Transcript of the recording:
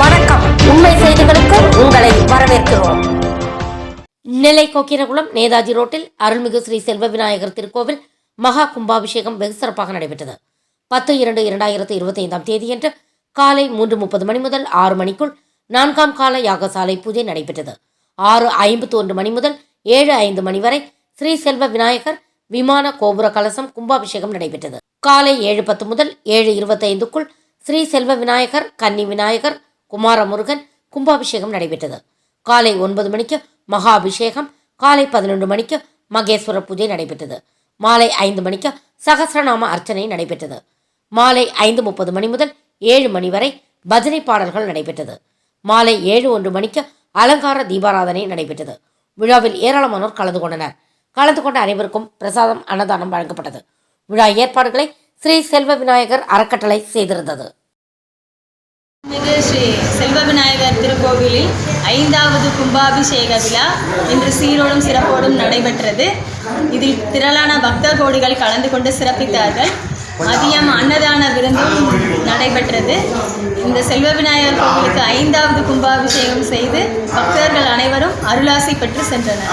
வணக்கம். உண்மை செய்திகளுக்கு உங்களை வரவேற்கிறோம். நெல்லை கொக்கிரகுளம் நேதாஜி ரோட்டில் அருள்மிகு ஸ்ரீ செல்வ விநாயகர் திருக்கோவில் மகா கும்பாபிஷேகம் வெகு சிறப்பாக நடைபெற்றது. பத்து இரண்டு இரண்டாயிரத்து இருபத்தி ஐந்தாம் தேதியன்று காலை மூன்று முப்பது மணி முதல் ஆறு மணிக்குள் நான்காம் கால யாகசாலை பூஜை நடைபெற்றது. ஆறு ஐம்பத்தி ஒன்று மணி முதல் ஏழு ஐந்து மணி வரை ஸ்ரீ செல்வ விநாயகர் விமான கோபுர கலசம் கும்பாபிஷேகம் நடைபெற்றது. காலை ஏழு பத்து முதல் ஏழு இருபத்தைந்துக்குள் ஸ்ரீ செல்வ விநாயகர் கன்னி விநாயகர் குமாரமுருகன் கும்பாபிஷேகம் நடைபெற்றது. காலை ஒன்பது மணிக்கு மகா அபிஷேகம் காலை பதினொன்று மணிக்கு மகேஸ்வர பூஜை நடைபெற்றது. மாலை ஐந்து மணிக்கு சகசிரநாம அர்ச்சனை நடைபெற்றது. மாலை ஐந்து முப்பது மணி முதல் ஏழு மணி வரை பஜனை பாடல்கள் நடைபெற்றது. மாலை ஏழு ஒன்று மணிக்கு அலங்கார தீபாராதனை நடைபெற்றது. விழாவில் ஏராளமானோர் கலந்து கொண்டனர். கலந்து கொண்ட அனைவருக்கும் பிரசாதம் அன்னதானம் வழங்கப்பட்டது. விழா ஏற்பாடுகளை ஸ்ரீ செல்வ விநாயகர் அறக்கட்டளை செய்திருந்தது. மிகு ஸ்ரீ செல்வ விநாயகர் திருக்கோவிலில் ஐந்தாவது கும்பாபிஷேக விழா இன்று சீரோடும் சிறப்போடும் நடைபெற்றது. இதில் திரளான பக்தர் கோடிகள் கலந்து கொண்டு சிறப்பித்தார்கள். மதியம் அன்னதான விருந்தும் நடைபெற்றது. இந்த செல்வ விநாயகர் கோவிலுக்கு ஐந்தாவது கும்பாபிஷேகம் செய்து பக்தர்கள் அனைவரும் அருளாசி பெற்று சென்றனர்.